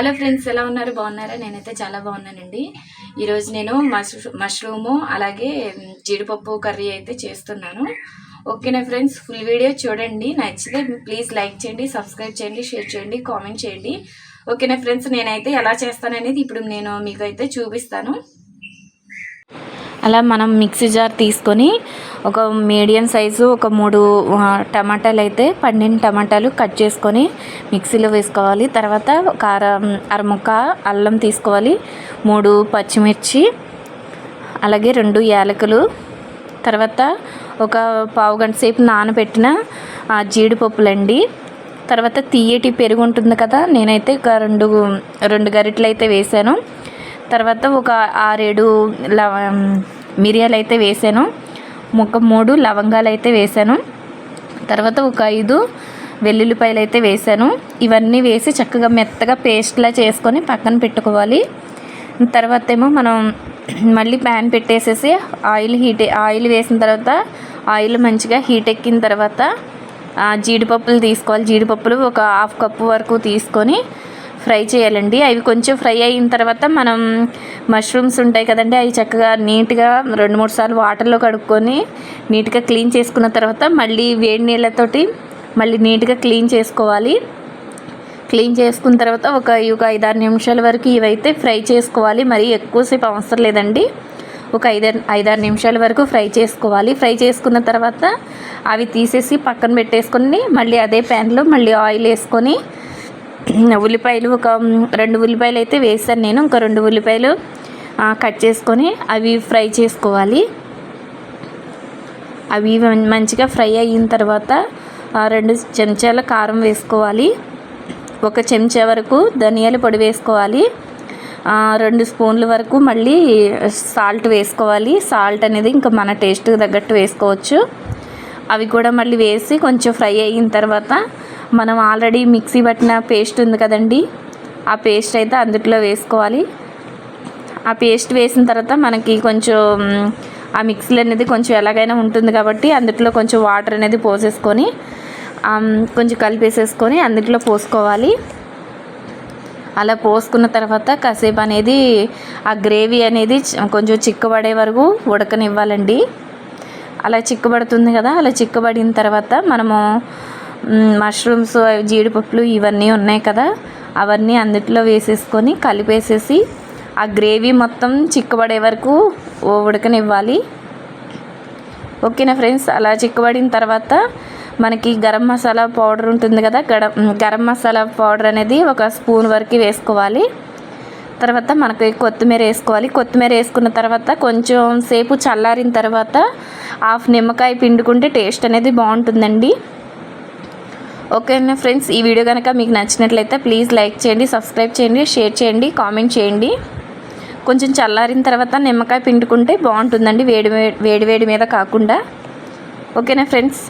Hello friends ఎలా ఉన్నారు? బాగున్నారా? నేనైతే చాలా బాగున్నానండి. ఈరోజు నేను మష్ మష్రూము అలాగే జీడిపప్పు కర్రీ అయితే చేస్తున్నాను. ఓకేనా ఫ్రెండ్స్? ఫుల్ వీడియో చూడండి. నచ్చితే ప్లీజ్ లైక్ చేయండి సబ్స్క్రైబ్ చేయండి షేర్ చేయండి కామెంట్ చేయండి. ఓకేనా ఫ్రెండ్స్? నేనైతే ఎలా చేస్తాననేది ఇప్పుడు నేను మీకు అయితే చూపిస్తాను. అలా మనం మిక్సీ జార్ తీసుకొని ఒక మీడియం సైజు ఒక మూడు టమాటాలు అయితే పండిన టమాటాలు కట్ చేసుకొని మిక్సీలో వేసుకోవాలి. తర్వాత కారం అరముక్క అల్లం తీసుకోవాలి. మూడు పచ్చిమిర్చి అలాగే రెండు యాలకులు. తర్వాత ఒక పావు గంట సేపు నానబెట్టిన ఆ, జీడిపప్పులండి. తర్వాత తీయటి పెరుగు ఉంటుంది కదా నేనైతే ఒక రెండు రెండు గరిటెలు అయితే వేసాను. తర్వాత ఒక ఆరేడు లవ మిరియాలు అయితే వేసాను. ఒక మూడు లవంగాలు అయితే వేసాను తర్వాత ఒక ఐదు వెల్లుల్లిపాయలు అయితే వేసాను ఇవన్నీ వేసి చక్కగా మెత్తగా పేస్ట్లా చేసుకొని పక్కన పెట్టుకోవాలి. తర్వాత ఏమో మనం మళ్ళీ ప్యాన్ పెట్టేసేసి ఆయిల్ హీట్ ఆయిల్ వేసిన తర్వాత ఆయిల్ మంచిగా హీట్ ఎక్కిన తర్వాత జీడిపప్పులు తీసుకోవాలి. జీడిపప్పులు ఒక హాఫ్ కప్పు వరకు తీసుకొని ఫ్రై చేయాలండి. అవి కొంచెం ఫ్రై అయిన తర్వాత మనం మష్రూమ్స్ ఉంటాయి కదండి అవి చక్కగా నీట్గా రెండు మూడు సార్లు వాటర్లో కడుక్కొని నీట్గా క్లీన్ చేసుకున్న తర్వాత మళ్ళీ వేడి నీళ్ళతోటి మళ్ళీ నీట్గా క్లీన్ చేసుకోవాలి. క్లీన్ చేసుకున్న తర్వాత ఒక ఒక ఐదారు నిమిషాల వరకు ఇవైతే ఫ్రై చేసుకోవాలి. మరి ఎక్కువసేపు అవసరం లేదండి. ఒక ఐదారు ఐదారు నిమిషాల వరకు ఫ్రై చేసుకోవాలి. ఫ్రై చేసుకున్న తర్వాత అవి తీసేసి పక్కన పెట్టేసుకొని మళ్ళీ అదే ప్యాన్లో మళ్ళీ ఆయిల్ వేసుకొని ఉల్లిపాయలు ఒక రెండు ఉల్లిపాయలు అయితే వేసాను నేను. ఇంకా రెండు ఉల్లిపాయలు కట్ చేసుకొని అవి ఫ్రై చేసుకోవాలి. అవి మంచిగా ఫ్రై అయిన తర్వాత ఆ, రెండు చెంచాల కారం వేసుకోవాలి. ఒక చెంచా వరకు ధనియాల పొడి వేసుకోవాలి. రెండు స్పూన్ల వరకు మళ్ళీ సాల్ట్ వేసుకోవాలి. సాల్ట్ అనేది ఇంకా మన టేస్ట్కి తగ్గట్టు వేసుకోవచ్చు. అవి కూడా మళ్ళీ వేసి కొంచెం ఫ్రై అయిన తర్వాత మనం ఆల్రెడీ మిక్సీ పట్టిన పేస్ట్ ఉంది కదండి ఆ పేస్ట్ అయితే అందుట్లో వేసుకోవాలి. ఆ పేస్ట్ వేసిన తర్వాత మనకి కొంచెం ఆ మిక్సీలు అనేది కొంచెం ఎలాగైనా ఉంటుంది కాబట్టి అందుట్లో కొంచెం వాటర్ అనేది పోసేసుకొని కొంచెం కలిపేసేసుకొని అందుట్లో పోసుకోవాలి. అలా పోసుకున్న తర్వాత కాసేపు అనేది ఆ గ్రేవీ అనేది కొంచెం చిక్కబడే వరకు ఉడకనివ్వాలండి. అలా చిక్కబడుతుంది కదా అలా చిక్కబడిన తర్వాత మనము మష్రూమ్స్ అవి జీడిపప్పులు ఇవన్నీ ఉన్నాయి కదా అవన్నీ అందుట్లో వేసేసుకొని కలిపేసేసి ఆ గ్రేవీ మొత్తం చిక్కబడే వరకు ఉడకనివ్వాలి. ఓకేనా ఫ్రెండ్స్? అలా చిక్కబడిన తర్వాత మనకి గరం మసాలా పౌడర్ ఉంటుంది కదా గరం గరం మసాలా పౌడర్ అనేది ఒక స్పూన్ వరకు వేసుకోవాలి. తర్వాత మనకి కొత్తిమీర వేసుకోవాలి. కొత్తిమీర వేసుకున్న తర్వాత కొంచెం సేపు చల్లారిన తర్వాత హాఫ్ నిమ్మకాయ పిండుకుంటే టేస్ట్ అనేది బాగుంటుందండి. ఓకేనా ఫ్రెండ్స్ ఈ వీడియో కనుక మీకు నచ్చినట్లయితే ప్లీజ్ లైక్ చేయండి సబ్స్క్రైబ్ చేయండి షేర్ చేయండి కామెంట్ చేయండి. కొంచెం చల్లారిన తర్వాత నిమ్మకాయ పిండుకుంటే బాగుంటుందండి వేడి వే- వేడి వేడి మీద కాకుండా. ఓకేనా ఫ్రెండ్స్?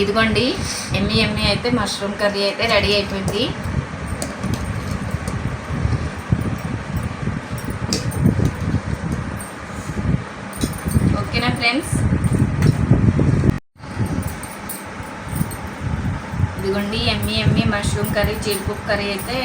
ఇదిగోండి ఎమ్మి ఎమ్మి అయితే మష్రూమ్ కర్రీ అయితే రెడీ అయిపోయింది ఓకేనా ఫ్రెండ్స్. ఇదిగోండి ఎమ్మి ఎమ్మి మష్రూమ్ కర్రీ జీడిపప్పు కర్రీ అయితే